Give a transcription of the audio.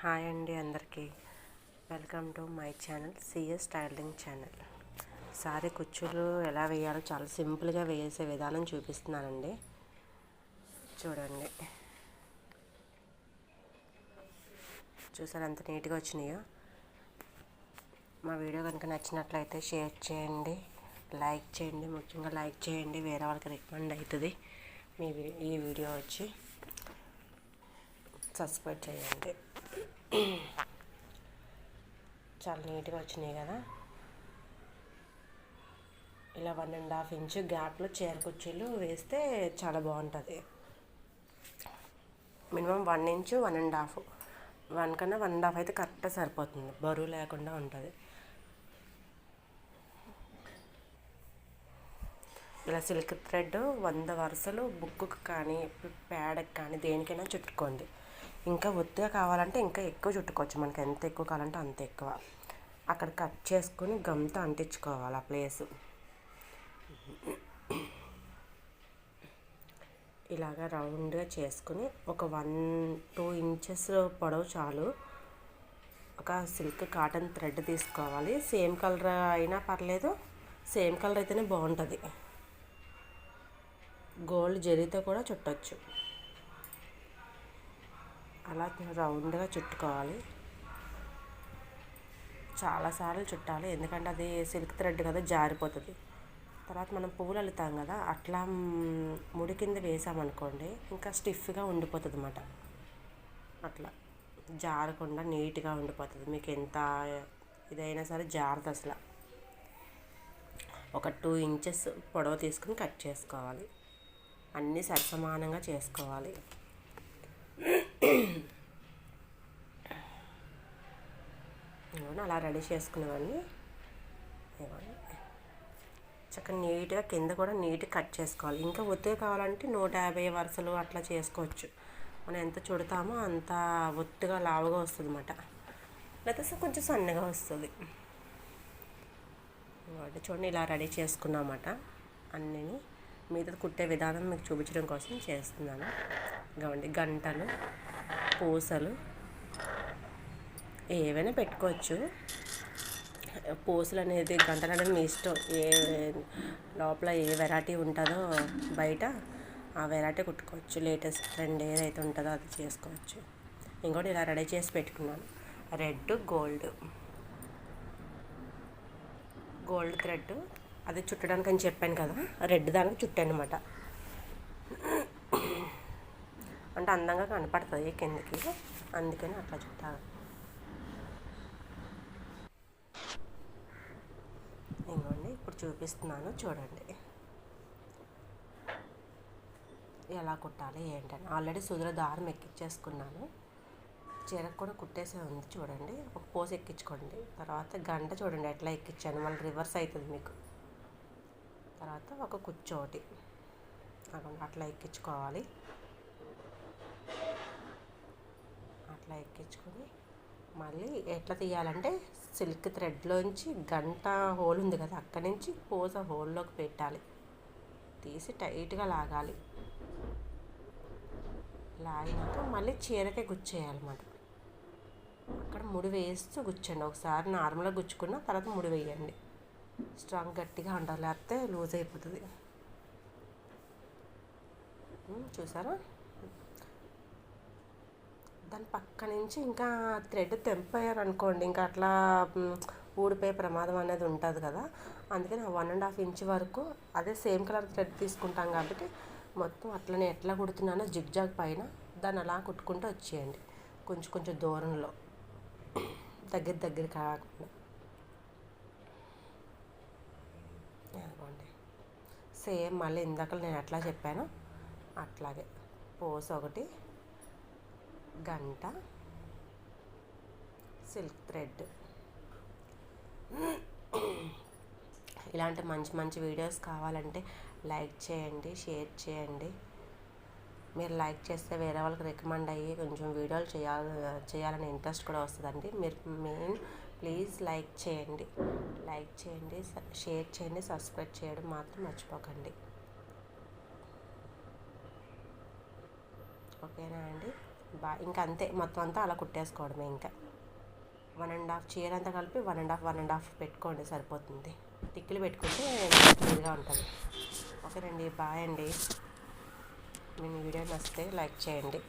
Hi అండి అందరికీ. Welcome to my channel CS styling channel. Sari కుచ్చులు ఎలా వేయాలో చాలా సింపుల్గా వేసే విధానం చూపిస్తున్నానండి. చూడండి. చూసారు ఎంత నీట్గా వచ్చినాయో? మా వీడియో కనుక నచ్చినట్లయితే షేర్ చేయండి లైక్ చేయండి ముఖ్యంగా లైక్ చేయండి. వేరే వాళ్ళకి రికమెండ్ అవుతుంది. మీ ఈ వీడియో వచ్చి సబ్స్క్రైబ్ చేయండి. చాలా నీట్గా వచ్చినాయి కదా. ఇలా వన్ అండ్ హాఫ్ ఇంచ్ గ్యాప్లో చీర కుర్చీలు వేస్తే చాలా బాగుంటుంది. Minimum one inch one and half one కన్నా వన్ అండ్ హాఫ్ అయితే కరెక్ట్గా సరిపోతుంది. బరువు లేకుండా ఉంటుంది. ఇలా సిల్క్ థ్రెడ్ వంద వరుసలు బుక్కు కానీ ప్యాడ్కి కానీ దేనికైనా చుట్టుకోండి. ఇంకా ఒత్తిగా కావాలంటే ఇంకా ఎక్కువ చుట్టుకోవచ్చు. మనకి ఎంత ఎక్కువ కావాలంటే అంత ఎక్కువ. అక్కడ కట్ చేసుకొని గమ్తో అంటించుకోవాలి ఆ ప్లేసు. ఇలాగ రౌండ్గా చేసుకుని ఒక వన్ టూ ఇంచెస్ పొడవు చాలు. ఒక సిల్క్ కాటన్ థ్రెడ్ తీసుకోవాలి. సేమ్ కలర్ అయినా పర్లేదు. సేమ్ కలర్ అయితేనే బాగుంటుంది. గోల్డ్ జరీతో కూడా చుట్టచ్చు. అలా రౌండ్గా చుట్టుకోవాలి. చాలాసార్లు చుట్టాలి. ఎందుకంటే అది సిల్క్ థ్రెడ్ కదా జారిపోతుంది. తర్వాత మనం పువ్వులు అల్లుతాం కదా అట్లా ముడి కింద వేసామనుకోండి ఇంకా స్టిఫ్గా ఉండిపోతుంది అన్నమాట అట్లా జారకుండా నీట్గా ఉండిపోతుంది. మీకు ఎంత ఇదైనా సరే జారదు అసలు. ఒక టూ ఇంచెస్ పొడవు తీసుకుని కట్ చేసుకోవాలి. అన్నీ సరిసమానంగా చేసుకోవాలి. ఇదిగోండి అలా రెడీ చేసుకునేవాడిని? ఇవ్వండి చక్కగా నీట్గా కింద కూడా నీట్గా కట్ చేసుకోవాలి. ఇంకా ఒత్తిగా కావాలంటే నూట యాభై వరుసలు అట్లా చేసుకోవచ్చు. మనం ఎంత చుడతామో అంత ఒత్తుగా లావుగా వస్తుంది అన్నమాట లేకపోతే కొంచెం సన్నగా వస్తుంది. ఇవ్వండి చూడండి ఇలా రెడీ చేసుకున్నామాట అన్నీ మీద కుట్టే విధానం మీకు చూపించడం కోసం చేస్తున్నాను. ఇవ్వండి గంటలు పూసలు ఏవైనా పెట్టుకోవచ్చు. పూసలు అనేది గంటలు అనేది మీ ఇష్టం. ఏ లోపల ఏ వెరైటీ ఉంటుందో బయట ఆ వెరైటీ కుట్టుకోవచ్చు. లేటెస్ట్ ట్రెండ్ ఏదైతే ఉంటుందో అది చేసుకోవచ్చు. ఇంకోటి ఇలా రెడీ చేసి పెట్టుకున్నాను. Red gold. Gold thread. అది చుట్టడానికి అని చెప్పాను కదా రెడ్ దానికి చుట్టాను అనమాట అంటే అందంగా కనపడుతుంది కిందకి. అందుకని అట్లా చుట్టాను ఇంకోండి ఇప్పుడు చూపిస్తున్నాను చూడండి. ఎలా కుట్టాలి ఏంటని. ఆల్రెడీ సుదుల దారం ఎక్కించేసుకున్నాను చీర కూడా కుట్టేసే ఉంది చూడండి. ఒక పోస్ ఎక్కించుకోండి. తర్వాత గంట చూడండి ఎట్లా ఎక్కించాను మళ్ళీ రివర్స్ అవుతుంది మీకు. తర్వాత ఒక కుచ్చోటి. అక్కడ అట్లా ఎక్కించుకోవాలి. అట్లా ఎక్కించుకొని మళ్ళీ ఎట్లా తీయాలంటే సిల్క్ థ్రెడ్లోంచి గంట హోల్ ఉంది కదా అక్కడి నుంచి పూస హోల్లోకి పెట్టాలి. తీసి టైట్గా లాగాలి. లాగినాక మళ్ళీ చీరకే గుచ్చేయాలన్నమాట అక్కడ ముడి వేస్తూ గుచ్చండి. ఒకసారి నార్మల్గా గుచ్చుకున్న తర్వాత ముడి వేయండి. స్ట్రాంగ్ గట్టిగా ఉండాలి లేకపోతే లూజ్ అయిపోతుంది. చూసారా? దాని పక్క నుంచి ఇంకా థ్రెడ్ తెంపారు అనుకోండి ఇంకా అట్లా ఊడిపోయే ప్రమాదం అనేది ఉంటుంది కదా. అందుకని వన్ అండ్ హాఫ్ ఇంచ్ వరకు అదే సేమ్ కలర్ థ్రెడ్ తీసుకుంటాం కాబట్టి మొత్తం అట్లనే ఎట్లా కుడుతున్నానో జిగ్జాగ్ పైన దాన్ని అలా కుట్టుకుంటూ వచ్చేయండి. కొంచెం కొంచెం దూరంలో దగ్గర దగ్గర కాకుండా. సేమ్ మళ్ళీ ఇందాక నేను ఎట్లా చెప్పానో. అట్లాగే పోస్ ఒకటి గంట. Silk thread. ఇలాంటి మంచి మంచి వీడియోస్ కావాలంటే లైక్ చేయండి షేర్ చేయండి. మీరు లైక్ చేస్తే వేరే వాళ్ళకి రికమెండ్ అయ్యి కొంచెం వీడియోలు చేయాలి చేయాలనే ఇంట్రెస్ట్ కూడా వస్తుందండి. మీరు మెయిన్ ప్లీజ్ లైక్ చేయండి. లైక్ చేయండి షేర్ చేయండి సబ్స్క్రైబ్ చేయడం మాత్రం మర్చిపోకండి. ఓకేనా అండి? బా ఇంకా అంతే. మొత్తం అంతా అలా కుట్టేసుకోవడమే ఇంకా. వన్ అండ్ హాఫ్ చీర అంతా కలిపి one and half one and half పెట్టుకోండి సరిపోతుంది. టిక్కులు పెట్టుకుంటే క్లియర్గా ఉంటుంది. ఓకేనండి బాయ్ అండి. మీ వీడియో నచ్చితే లైక్ చేయండి.